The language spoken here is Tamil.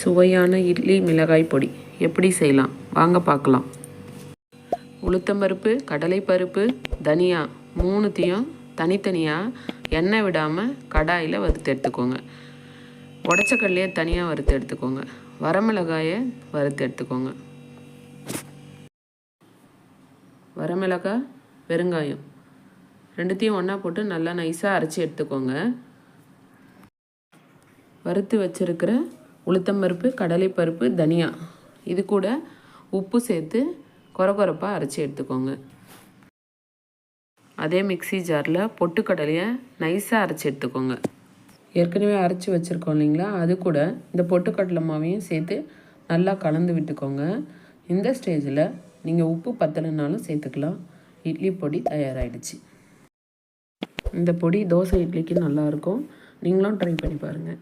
சுவையான இட்லி மிளகாய் பொடி. எப்படி செய்யலாம்? வாங்க பார்க்கலாம். உளுத்தம்பருப்பு கடலைப்பருப்பு தனியா மூணுத்தையும் தனித்தனியாக எண்ணெய் விடாமல் கடாயில் வறுத்து எடுத்துக்கோங்க. உடச்ச கடலையை தனியாக வறுத்து எடுத்துக்கோங்க. வரமிளகாயை வறுத்து எடுத்துக்கோங்க. வரமிளகாய் வெறுங்காயம் ரெண்டுத்தையும் ஒன்றா போட்டு நல்லா நைஸாக அரைச்சி எடுத்துக்கோங்க. வறுத்து வச்சுருக்கிற உளுத்தம்பருப்பு கடலைப்பருப்பு தனியா. இது கூட உப்பு சேர்த்து கொரகொரப்பாக அரைச்சி எடுத்துக்கோங்க. அதே மிக்சி ஜாரில் பொட்டுக்கடலையை நைஸாக அரைச்சி எடுத்துக்கோங்க. ஏற்கனவே அரைச்சி வச்சுருக்கோம் இல்லைங்களா? அது கூட இந்த பொட்டுக்கடலை மாவையும் சேர்த்து நல்லா கலந்து விட்டுக்கோங்க. இந்த ஸ்டேஜில் நீங்கள் உப்பு பத்தலைனாலும் சேர்த்துக்கலாம். இட்லி பொடி தயாராகிடுச்சு இந்த பொடி தோசை இட்லிக்கு நல்லாயிருக்கும் நீங்களும் ட்ரை பண்ணி பாருங்கள்